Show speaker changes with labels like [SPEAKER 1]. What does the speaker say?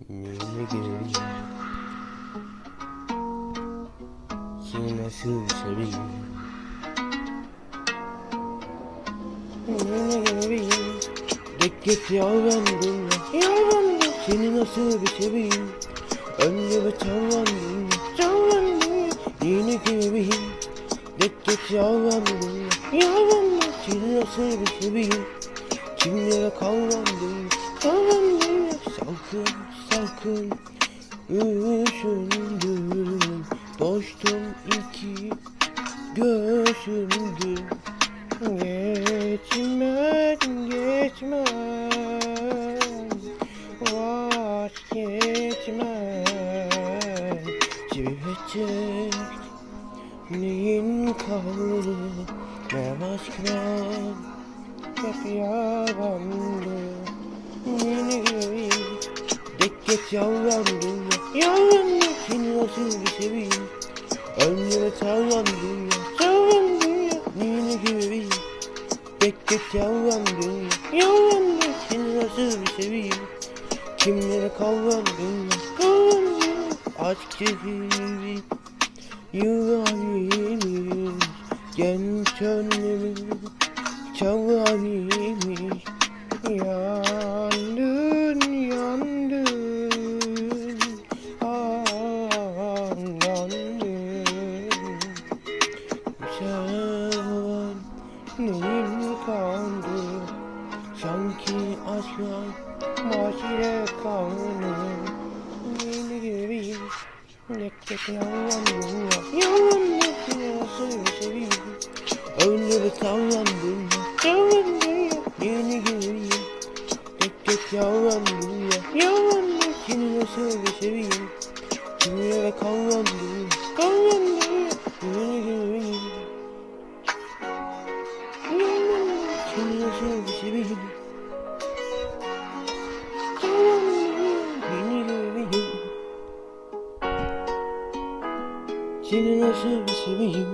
[SPEAKER 1] Yine geleyim Seni nasıl seveyim Yine geleyim Dek geç yalvardım ya Yalvardım Seni nasıl bir seveyim Önce bir Çallandım ya Yine geleyim Dek geç yalvardım ya Yalvardım Seni nasıl bir seveyim Kimlere Kallandım ya Salkın salkın Üşündüm Doştum iki Gözümdü Geçmem geçmem Vazgeçmem Çivilecek Neyin kaldı. Ne aşklar Hep yalandı Dek geç yalvardım ya Yalvardım Seni nasıl bir seveyim. Önüme sallandım ya Sallandım ya Yine göreyim Dek geç yalvardım ya Yalvardım Seni nasıl bir seveyim. Kimlere kallandım ya Kallandım ya Aşk şehri Yüreğimiz Genç önümüz Çağrıymış Yandın neyin kaldı. Sanki aşklar Maşire kanı Yeni gibiyim Tek yalandım ya Yalandım nasıl seveyim Önce bir Sallandım ya Yeni gibiyim Tek tek yalandım ya Yalandım seni. Nasıl seveyim Kimlere kallandım Kallandım ya Yalandım seni nasıl bir seveyim